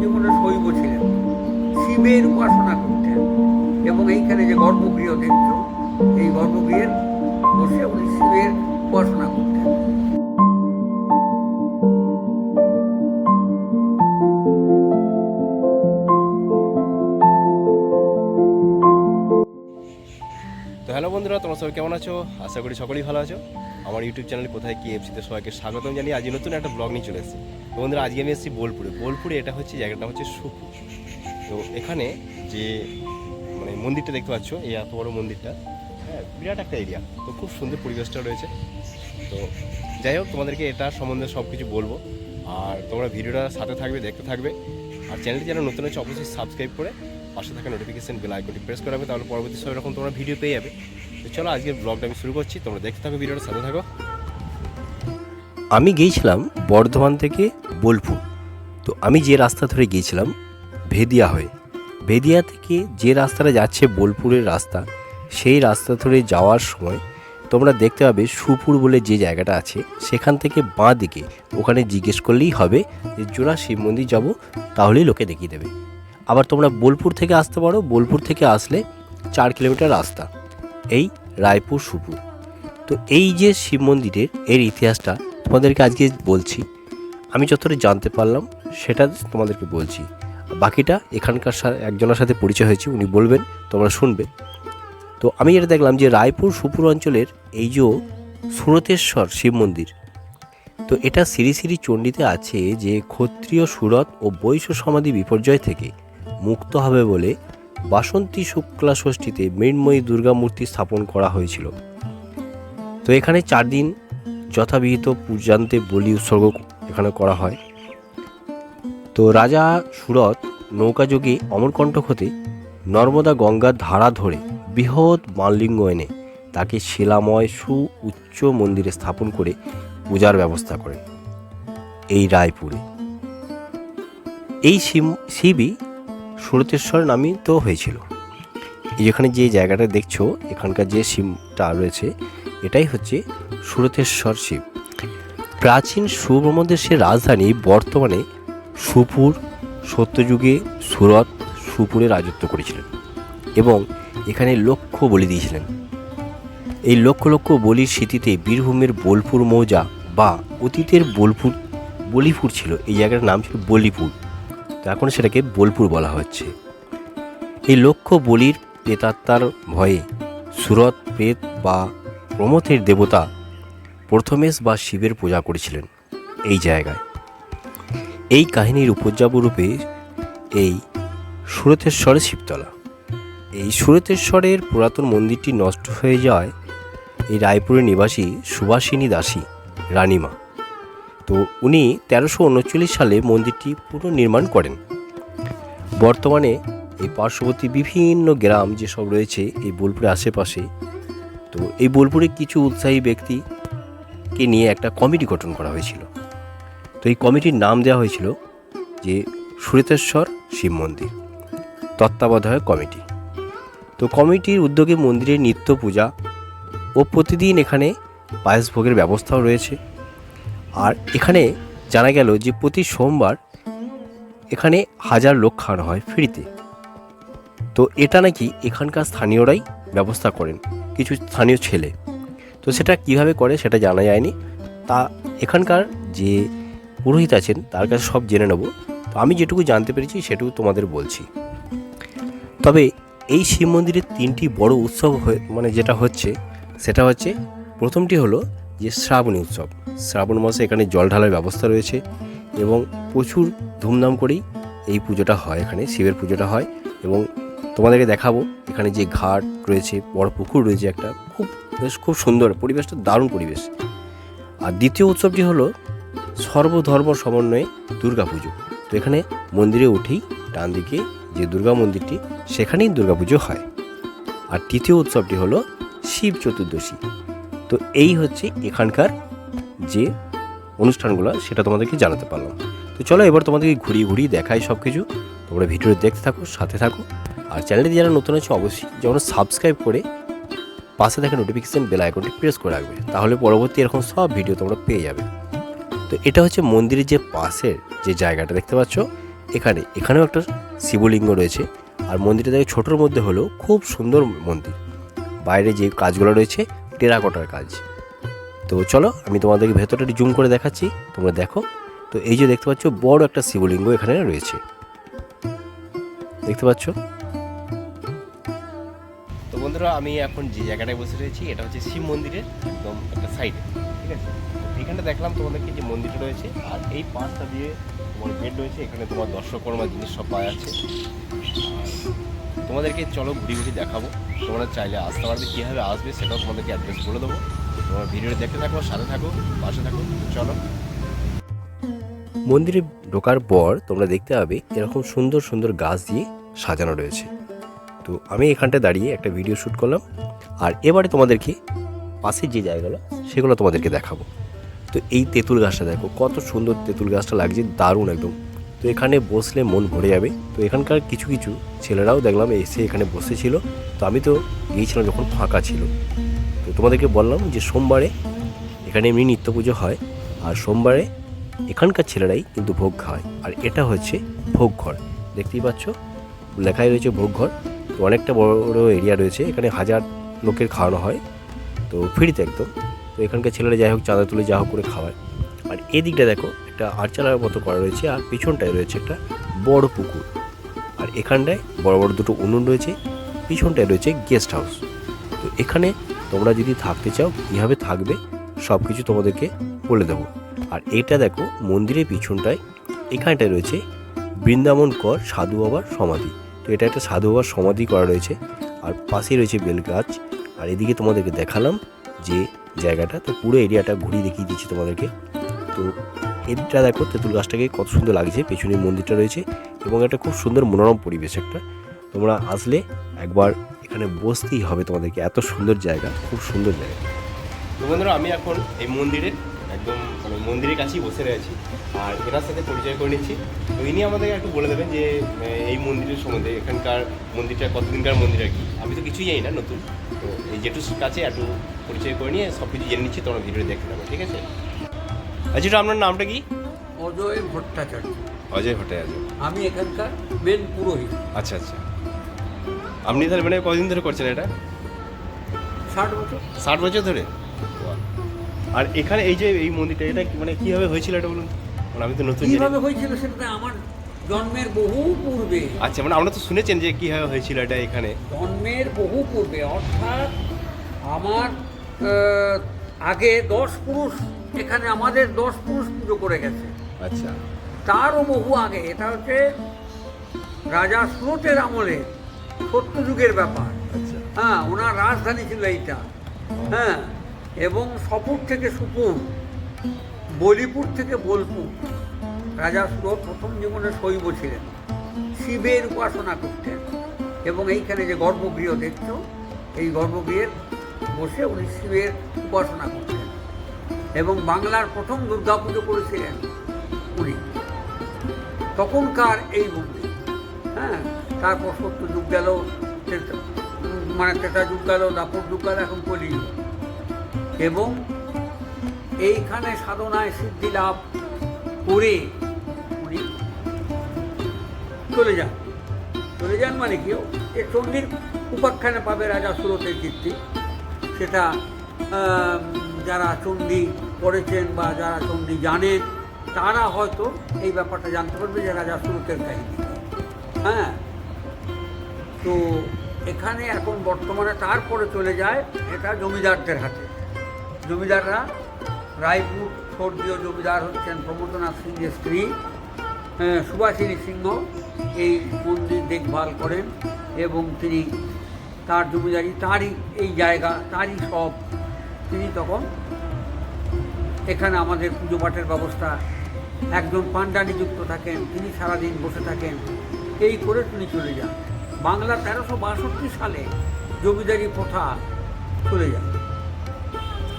জীবনে শৈব ছিলেন শিবের উপাসনা করতেন এবং এইখানে যে গর্ভগৃহ দেখছ, এই গর্ভগৃহের বসে উনি শিবের উপাসনা করতেন। হ্যালো বন্ধুরা, তোমরা সবাই কেমন আছো? আশা করি সকলেই ভালো আছো। আমার ইউটিউব চ্যানেল কোথায় কি এফসিতে সবাইকে স্বাগতম জানিয়ে আজ নতুন একটা ব্লগ নিয়ে চলে এসেছি। তো বন্ধুরা, আজকে আমি এসেছি বোলপুরে। বোলপুরে এটা হচ্ছে জায়গাটা হচ্ছে সুপুর। তো এখানে যে মানে মন্দিরটা দেখতে পাচ্ছ, এই এত বড় মন্দিরটা হ্যাঁ বিরাট একটা এরিয়া তো খুব সুন্দর পরিবেশটা রয়েছে। তো যাই হোক, তোমাদেরকে এটা সম্বন্ধে সব কিছু বলব। আর তোমরা ভিডিওটা সাথে থাকবে, দেখতে থাকবে। আর চ্যানেলটি যারা নতুন আছে অবশ্যই সাবস্ক্রাইব করে পাশে থাকা নোটিফিকেশন বেল আইকনটি প্রেস করাবে তাহলে পরবর্তী সব এরকম তোমরা ভিডিও পেয়ে যাবে। তো চলো আজকের ব্লগটা আমি শুরু করছি, তোমরা দেখতে থাকো, ভিডিওটা সাথে থাকো। আমি গিয়েছিলাম বর্ধমান থেকে বোলপুর। তো আমি যে রাস্তা ধরে গিয়েছিলাম, ভেদিয়া হয়ে। ভেদিয়া থেকে যে রাস্তাটা যাচ্ছে বোলপুরের রাস্তা, সেই রাস্তা ধরে যাওয়ার সময় তোমরা দেখতে পাবে সুপুর বলে যে জায়গাটা আছে, সেখান থেকে বাঁ দিকে। ওখানে জিজ্ঞেস করলেই হবে যে, জোড়া শিব মন্দির যাব, তাহলেই লোকে দেখিয়ে দেবে। আবার তোমরা বোলপুর থেকে আসতে পারো। বোলপুর থেকে আসলে চার কিলোমিটার রাস্তা। এই রায়পুর সুপুর। তো এই যে শিব মন্দিরের এর ইতিহাসটা তোমাদেরকে আজকে বলছি, আমি যতটা জানতে পারলাম সেটা তোমাদেরকে বলছি। বাকিটা এখানকার একজনের সাথে পরিচয় হয়েছে, উনি বলবেন, তোমরা শুনবে। তো আমি যেটা দেখলাম যে রায়পুর সুপুর অঞ্চলের এই যে সুরতেশ্বর শিব মন্দির, তো এটা শ্রী শ্রী চণ্ডীতে আছে যে ক্ষত্রিয় সুরত ও বৈশ্য সমাধি বিপর্যয় থেকে মুক্ত হবে বলে বাসন্তী শুক্লা ষষ্ঠীতে মৃন্ময়ী দুর্গা মূর্তি স্থাপন করা হয়েছিল। তো এখানে চার দিন যথাবিহিত পূজান্তে বলি উৎসর্গ এখানে করা হয়। তো রাজা সুরত নৌকাযোগে অমরকণ্টক হতে নর্মদা গঙ্গার ধারা ধরে বৃহৎ মাললিঙ্গ এনে তাকে শিলাময় সু উচ্চ মন্দিরে স্থাপন করে পূজার ব্যবস্থা করেন। এই রায়পুরে। এই শিব শিবই সুরতেশ্বর নামিত হয়েছিল। যেখানে যে জায়গাটা দেখছ, এখানকার যে শিবটা রয়েছে, এটাই হচ্ছে সুরতেশ্বর শিব। প্রাচীন সুব্রহ্মদেশের রাজধানী বর্তমানে সুপুর, সত্যযুগে সুরত, সুপুরে রাজত্ব করেছিলেন এবং এখানে লক্ষ বলি দিয়েছিলেন। এই লক্ষ লক্ষ বলির স্মৃতিতে বীরভূমের বোলপুর মৌজা বা অতীতের বোলপুর, বলিপুর ছিল। এই জায়গাটার নাম ছিল বলিপুর। তো এখন সেটাকে বোলপুর বলা হচ্ছে। এই লক্ষ বলির প্রেতাত্মার ভয়ে সুরত, প্রেত বা প্রমথের দেবতা প্রথমেশ বা শিবের পূজা করেছিলেন এই জায়গায়। এই কাহিনীর উপজাব রূপে এই সুরতেশ্বর শিবতলা। এই সুরতেশ্বরের পুরাতন মন্দিরটি নষ্ট হয়ে যাওয়ায় এই রায়পুরের নিবাসী সুভাষিনী দাসী, রানীমা। তো উনি তেরোশো উনচল্লিশ সালে মন্দিরটি পুনর্নির্মাণ করেন। বর্তমানে এই পার্শ্ববর্তী বিভিন্ন গ্রাম যেসব রয়েছে এই বোলপুরের আশেপাশে, তো এই বোলপুরে কিছু উৎসাহী ব্যক্তিকে নিয়ে একটা কমিটি গঠন করা হয়েছিল। তো এই কমিটির নাম দেওয়া হয়েছিল যে সুরেতেশ্বর শিব মন্দির, তত্ত্বাবধায়ক কমিটি। তো কমিটির উদ্যোগে মন্দিরের নিত্য পূজা ও প্রতিদিন এখানে পায়েস ভোগের ব্যবস্থাও রয়েছে। আর এখানে জানা গেল যে প্রতি সোমবার এখানে হাজার লোক খাওয়ানো হয় ফ্রিতে। তো এটা নাকি এখানকার স্থানীয়রাই ব্যবস্থা করেন, কিছু স্থানীয় ছেলে। তো সেটা কীভাবে করে সেটা জানা যায়নি। তা এখানকার যে পুরোহিত আছেন, তার কাছে সব জেনে নেব। তো আমি যেটুকু জানতে পেরেছি, সেটুকু তোমাদের বলছি। তবে এই শিব মন্দিরের তিনটি বড় উৎসব হয়ে মানে যেটা হচ্ছে, সেটা হচ্ছে প্রথমটি হলো যে শ্রাবণী উৎসব। শ্রাবণ মাসে এখানে জল ঢালার ব্যবস্থা রয়েছে এবং প্রচুর ধুমধাম করেই এই পুজোটা হয় এখানে, শিবের পুজোটা হয় এবং তোমাদেরকে দেখাবো এখানে যে ঘাট রয়েছে, বড় পুকুর রয়েছে একটা, খুব বেশ খুব সুন্দর, পরিবেশটা দারুণ পরিবেশ। আর দ্বিতীয় উৎসবটি হলো সর্বধর্ম সমন্বয়ে দুর্গা পুজো। তো এখানে মন্দিরে উঠেই ডান দিকে যে দুর্গা মন্দিরটি, সেখানেই দুর্গাপুজো হয়। আর তৃতীয় উৎসবটি হলো শিব চতুর্দশী। তো এই হচ্ছে এখানকার যে অনুষ্ঠানগুলো, সেটা তোমাদেরকে জানাতে পারলাম। তো চলো এবার তোমাদেরকে ঘুরিয়ে ঘুরিয়ে দেখাই সব কিছু তোমরা ভিডিও দেখতে থাকো, সাথে থাকো। আর চ্যানেলটি যারা নতুন আছে, অবশ্যই যেমন সাবস্ক্রাইব করে পাশে থাকা নোটিফিকেশান বেল আইকনটি প্রেস করে রাখবে। তাহলে পরবর্তী এরকম সব ভিডিও তোমরা পেয়ে যাবে। তো এটা হচ্ছে মন্দিরের যে পাশের যে জায়গাটা, দেখতে পাচ্ছ? এখানে, এখানেও একটা শিবলিঙ্গ রয়েছে। আর মন্দিরটা দেখে ছোটোর মধ্যে হলেও খুব সুন্দর মন্দির। বাইরে যে কাজগুলো রয়েছে, টেরাকোটার কাজ। তো চলো, আমি তোমাদেরকে ভেতরটা জুম করে দেখাচ্ছি, তোমরা দেখো। তো এই যে দেখতে পাচ্ছ, বড় একটা শিবলিঙ্গ এখানে রয়েছে। দেখতে পাচ্ছ? তো বন্ধুরা, আমি এখন যে জায়গাটায় বসে রয়েছি, এটা হচ্ছে শিব মন্দিরের একদম একটা সাইডে ঠিক আছে? এখানটা দেখলাম তোমাদেরকে যে মন্দিরটা রয়েছে, আর এই পাশটা দিয়ে তোমার বেড রয়েছে, এখানে তোমার দর্শকর্মা জিনিস সব পাওয়া যাচ্ছে। তোমাদেরকে চলো ঘুরি ঘুরি দেখাবো, তোমরা চাইলে আসতে পারবে, কীভাবে আসবে সেটাও তোমাদেরকে অ্যাড্রেস বলে দেবো। ভিডিওটা দেখতে থাকো, সাথে থাকো, পাশে থাকো, চলো। মন্দিরে ঢোকার পর তোমরা দেখতে পাবে এরকম সুন্দর সুন্দর গাছ দিয়ে সাজানো রয়েছে। তো আমি এখানটায় দাঁড়িয়ে একটা ভিডিও শ্যুট করলাম, আর এবারে তোমাদেরকে পাশের যে জায়গাগুলো, সেগুলো তোমাদেরকে দেখাবো। তো এই তেঁতুল গাছটা দেখো, কত সুন্দর তেঁতুল গাছটা লাগছে, দারুণ একদম। তো এখানে বসলে মন ভরে যাবে। তো এখানকার কিছু কিছু ছেলেরাও দেখলাম এসে এখানে বসেছিল। তো আমি তো গিয়েছিলাম যখন ফাঁকা ছিল। তোমাদেরকে বললাম যে সোমবারে এখানে এমনি নিত্য পুজো হয়, আর সোমবারে এখানকার ছেলেরাই কিন্তু ভোগ খায়। আর এটা হচ্ছে ভোগ ঘর। দেখতেই পাচ্ছ, লেখাই রয়েছে ভোগ ঘর। তো অনেকটা বড় বড় এরিয়া রয়েছে, এখানে হাজার লোকের খাওয়ানো হয়। তো ফ্রিতে একদম। তো এখানকার ছেলেরা যাই হোক চাঁদা তুলে যা হোক করে খাওয়ায়। আর এদিকটা দেখো, একটা আরচালার মতো করা রয়েছে, আর পিছনটায় রয়েছে একটা বড় পুকুর। আর এখানটায় বড় বড় দুটো উনুন রয়েছে, পিছনটায় রয়েছে গেস্ট হাউস তো এখানে তোমরা যদি থাকতে চাও, কীভাবে থাকবে সব কিছু তোমাদেরকে বলে দেবো। আর এটা দেখো, মন্দিরের পিছনটায়, এখানটায় রয়েছে বৃন্দাবন কর সাধু বাবার সমাধি। তো এটা একটা সাধু বাবার সমাধি করা রয়েছে। আর পাশেই রয়েছে বেল গাছ আর এদিকে তোমাদেরকে দেখালাম যে জায়গাটা। তো পুরো এরিয়াটা ঘুরিয়ে দেখিয়ে দিচ্ছি তোমাদেরকে। তো এটা দেখো, তেঁতুল গাছটাকে কত সুন্দর লাগছে। পেছনে মন্দিরটা রয়েছে। এবং একটা খুব সুন্দর মনোরম পরিবেশ একটা। তোমরা আসলে একবার এখানে বসতেই হবে তোমাদেরকে। এত সুন্দর জায়গা খুব সুন্দর জায়গা। তো বন্ধুরা আমি এখন এই মন্দিরের একদম মানে মন্দিরের কাছেই বসে রয়েছি। আর এনার সাথে পরিচয় করে নিচ্ছি। তো ইনি আমাদেরকে একটু বলে দেবেন যে এই মন্দিরের সম্বন্ধে এখানকার মন্দিরটা কতদিনকার মন্দির আর কি? আমি তো কিছুই জানি না নতুন। তো এই জেঠুর কাছে একটু পরিচয় করে নিয়ে সব কিছু জেনে নিচ্ছি তোমরা ভিডিও দেখতে পাবো ঠিক আছে? আচ্ছা আপনার নামটা কি? অজয় ভট্টাচার্য। অজয় ভট্টাচার্য। আমি এখানকার মেন পুরোহিত। আচ্ছা আচ্ছা। আপনি তাহলে মানে কদিন ধরে করছেন এটা? ষাট বছর। ষাট বছর ধরে? আর এখানে এই যে এই মন্দিরটা এটা মানে কীভাবে হয়েছিল এটা বলুন? মানে আমি তো নতুন। কীভাবে হয়েছিল সেটা আমার জন্মের বহু পূর্বে। আচ্ছা মানে আমরা তো শুনেছেন যে কীভাবে হয়েছিল এটা এখানে। জন্মের বহু পূর্বে অর্থাৎ আমার আগে দশ পুরুষ এখানে আমাদের দশ পুরুষ পুজো করে গেছে। আচ্ছা। তারও বহু আগে এটা হচ্ছে রাজা স্রোতের আমলে। সত্যযুগের ব্যাপার। আচ্ছা। হ্যাঁ ওনার রাজধানী ছিল এইটা। হ্যাঁ এবং সপুর থেকে সুপুর বলিপুর থেকে বোলপুর রাজা সুরত প্রথম জীবনে শৈব ছিলেন। শিবের উপাসনা করতেন এবং এইখানে যে গর্ভগৃহ দেখছ এই গর্ভগৃহের বসে উনি শিবের উপাসনা করতেন। এবং বাংলার প্রথম দুর্গাপুজো করেছিলেন উনি। তখনকার এই মন্দির হ্যাঁ তারপর সত্য যুগ গেল মানে তেতা যুগ গেল, দাপর যুগ গেল, এখন কলি এবং এইখানে সাধনায় সিদ্ধি লাভ করে উনি চলে যান। চলে যান মানে কি? এ চণ্ডীর উপাখ্যানে পাবে রাজা সুরতের কীর্তি। সেটা যারা চণ্ডী পড়েছেন বা যারা চণ্ডী জানেন, তারা হয়তো এই ব্যাপারটা জানতে পারবে যে রাজা সুরতের কাহিনী। হ্যাঁ? তো এখানে এখন বর্তমানে তারপরে চলে যায় এটা জমিদারদের হাতে। জমিদাররা রায়পুর স্বর্গীয় জমিদার হচ্ছেন প্রমোদনাথ সিংহের স্ত্রী আহ, সুভাষিনী সিংহ এই মন্দির দেখভাল করেন এবং তিনি তার জমিদারি তারই এই জায়গা তারই সব। তিনি তখন এখানে আমাদের পুজো পাঠের ব্যবস্থা একজন পাণ্ডা নিযুক্ত থাকেন তিনি সারাদিন বসে থাকেন। এই করে তিনি চলে যান। বাংলা তেরোশো বাষট্টি সালে জমিদারি প্রথা চলে যায়।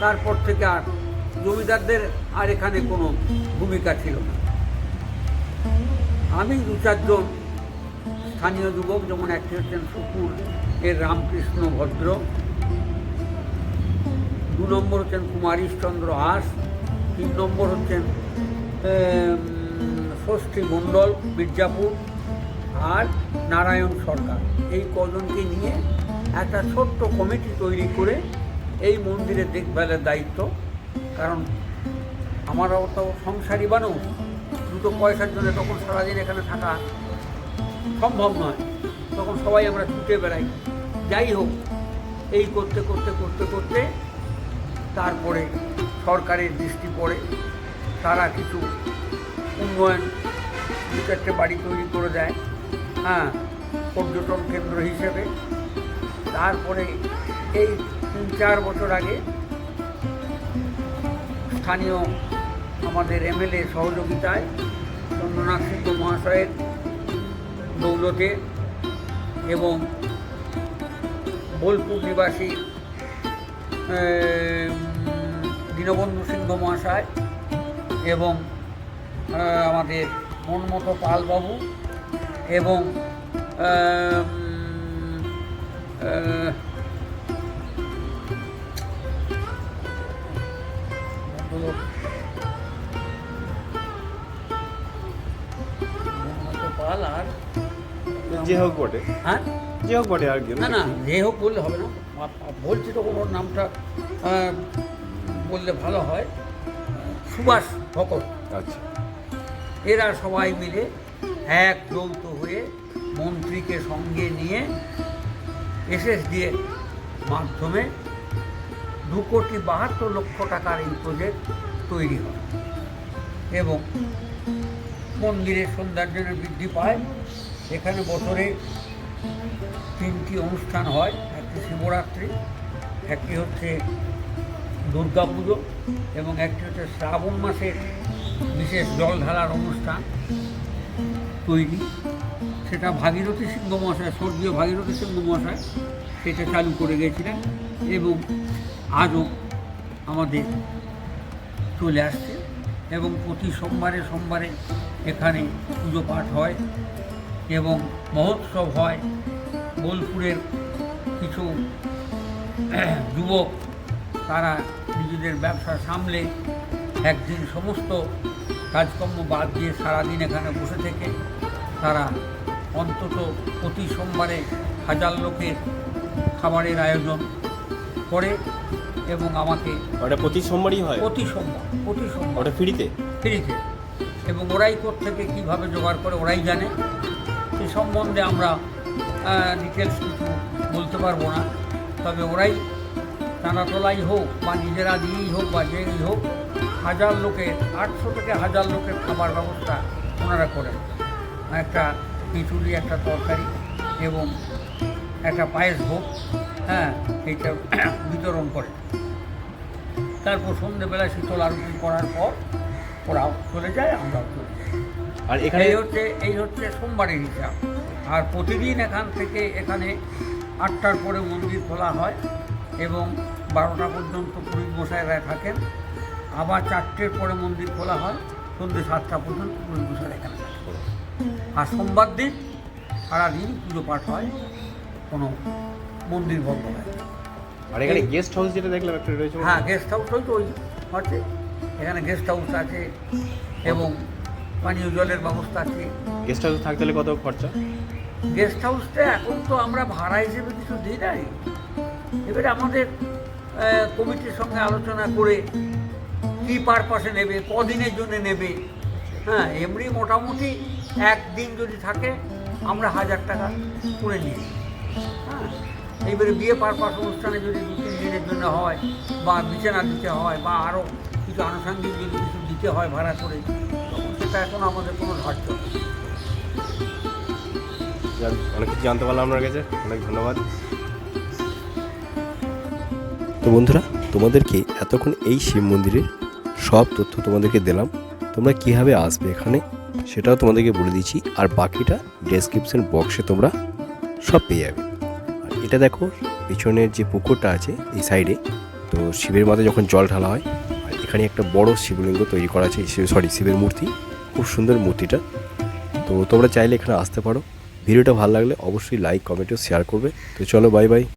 তারপর থেকে আর জমিদারদের আর এখানে কোনো ভূমিকা ছিল না। আমি দু চারজন স্থানীয় যুবক, যেমন একটি হচ্ছেন সুকুর এর রামকৃষ্ণ ভদ্র। দু নম্বর হচ্ছেন কুমারীশচন্দ্র হাস। তিন নম্বর হচ্ছেন ষষ্ঠী মণ্ডল, মির্জাপুর। আর নারায়ণ সরকার। এই কজনকে নিয়ে একটা ছোট্ট কমিটি তৈরি করে এই মন্দিরের দেখভালের দায়িত্ব। কারণ আমারও তো সংসারী মানুষ, দুটো পয়সার জন্য তখন সারাদিন এখানে থাকা সম্ভব নয়, তখন সবাই আমরা ছুটে বেড়াই। যাই হোক, এই করতে করতে করতে করতে তারপরে সরকারের দৃষ্টি পড়ে। তারা কিছু উন্নয়ন দু চারটে বাড়ি তৈরি করে দেয়। হ্যাঁ পর্যটন কেন্দ্র হিসেবে। তারপরে এই তিন চার বছর আগে স্থানীয় আমাদের এমএলএ সহযোগিতায় চন্দ্রনাথ সিংহ মহাশয়ের দৌলতে এবং বোলপুর নিবাসী দীনবন্ধু সিংহ মহাশয় এবং আমাদের মনমতো পালবাবু এবং পাল আর যে হোক বটে। হ্যাঁ? যে হোক বটে আর কি। না না যে হোক বললে হবে না। আপ- আপ- বলছি তখন ওর নামটা বললে ভালো হয়। সুভাষ ভকত। আচ্ছা। এরা সবাই মিলে এক যৌথ হয়ে মন্ত্রীকে সঙ্গে নিয়ে এসএসডি এর মাধ্যমে দু কোটি বাহাত্তর লক্ষ টাকার এই প্রজেক্ট তৈরি হয় এবং মন্দিরের সৌন্দর্যের বৃদ্ধি পায়। এখানে বছরে তিনটি অনুষ্ঠান হয়, একটি শিবরাত্রি, একটি হচ্ছে দুর্গা পুজো এবং একটি হচ্ছে শ্রাবণ মাসের বিশেষ জল ঢালার অনুষ্ঠান তৈরি। সেটা ভাগীরথী সিংহ মহাশয়, স্বর্গীয় ভাগীরথী সিংহ মহাশয় সেটা চালু করে গিয়েছিলেন এবং আজও আমাদের চলে আসছে এবং প্রতি সোমবারে সোমবারে এখানে পুজো পাঠ হয় এবং মহোৎসব হয়। বোলপুরের কিছু যুবক তারা নিজেদের ব্যবসা সামলে একদিন সমস্ত কাজকর্ম বাদ দিয়ে সারাদিন এখানে বসে থেকে তারা অন্তত প্রতি সোমবারে হাজার লোকের খাবারের আয়োজন করে এবং আমাকে ওটা প্রতি সোমবারই হয়? প্রতি সোমবার প্রতি সোমবার। ওটা ফ্রিতে? ফ্রিতে। এবং ওরাই থেকে কীভাবে জোগাড় করে ওরাই জানে। সে সম্বন্ধে আমরা ডিটেলস কিছু বলতে পারব না। তবে ওরাই টানাতলাই হোক বা নিজেরা দিয়েই হোক বা যেই হোক হাজার লোকের আটশো থেকে হাজার লোকের খাবার ব্যবস্থা ওনারা করেন। একটা খিচুড়ি একটা তরকারি এবং একটা পায়েস ভোগ হ্যাঁ এইটা বিতরণ করে। তারপর সন্ধ্যেবেলা শীতল আরতি করার পর ওরাও চলে যায় আমরাও চলে যাই। আর এখানে এই হচ্ছে এই হচ্ছে সোমবারের হিসাব। আর প্রতিদিন এখান থেকে এখানে আটটার পরে মন্দির খোলা হয় এবং বারোটা পর্যন্ত পুরীর মশাইরা থাকেন। আবার চারটের পরে মন্দির খোলা হয় সন্ধ্যে সাতটা পর্যন্ত পুরীর মশাইরা এখানে থাকে আর সোমবার দিন সারাদিন পুজো পাঠ হয় কোনো মন্দির বন্ধ হয়। আর এখানে গেস্ট হাউস যেটা দেখলাম একটা রয়েছে হ্যাঁ। গেস্ট হাউস তো ওই হচ্ছে এখানে গেস্ট হাউস আছে এবং পানীয় জলের ব্যবস্থা আছে। গেস্ট হাউস থাকতে হলে কত খরচা? গেস্ট হাউসটা এখন তো আমরা ভাড়া হিসেবে কিছু দিই নাই। এবারে আমাদের কমিটির সঙ্গে আলোচনা করে কী পারপাসে নেবে কদিনের জন্য নেবে। হ্যাঁ এমনি মোটামুটি একদিন যদি থাকে আমরা হাজার টাকা করে নিই। হ্যাঁ এইবারে বিয়ে পারপাস অনুষ্ঠানে যদি দু তিন দিনের জন্য হয় বা বিছানা দিতে হয় বা আরও কিছু আনুষঙ্গিক যদি কিছু দিতে হয় ভাড়া করে তখন সেটা এখন আমাদের কোনো ধার্য অনেক কিছু জানতে পারলাম আপনার কাছে। অনেক ধন্যবাদ। তো বন্ধুরা তোমাদেরকে এতক্ষণ এই শিব মন্দিরের সব তথ্য তোমাদেরকে দিলাম। তোমরা কীভাবে আসবে এখানে? সেটাও তোমাদেরকে বলে দিচ্ছি। আর বাকিটা ডেসক্রিপশন বক্সে তোমরা সব পেয়ে যাবে। আর এটা দেখো, পিছনের যে পুকুরটা আছে এই সাইডে তো শিবের মাথায় যখন জল ঢালা হয়, আর এখানে একটা বড় শিবলিঙ্গ তৈরি করা আছে সরি শিবের মূর্তি। খুব সুন্দর মূর্তিটা। তো তোমরা চাইলে এখানে আসতে পারো। ভিডিওটা ভালো লাগলে অবশ্যই লাইক কমেন্ট ও শেয়ার করবে। তো চলো বাই বাই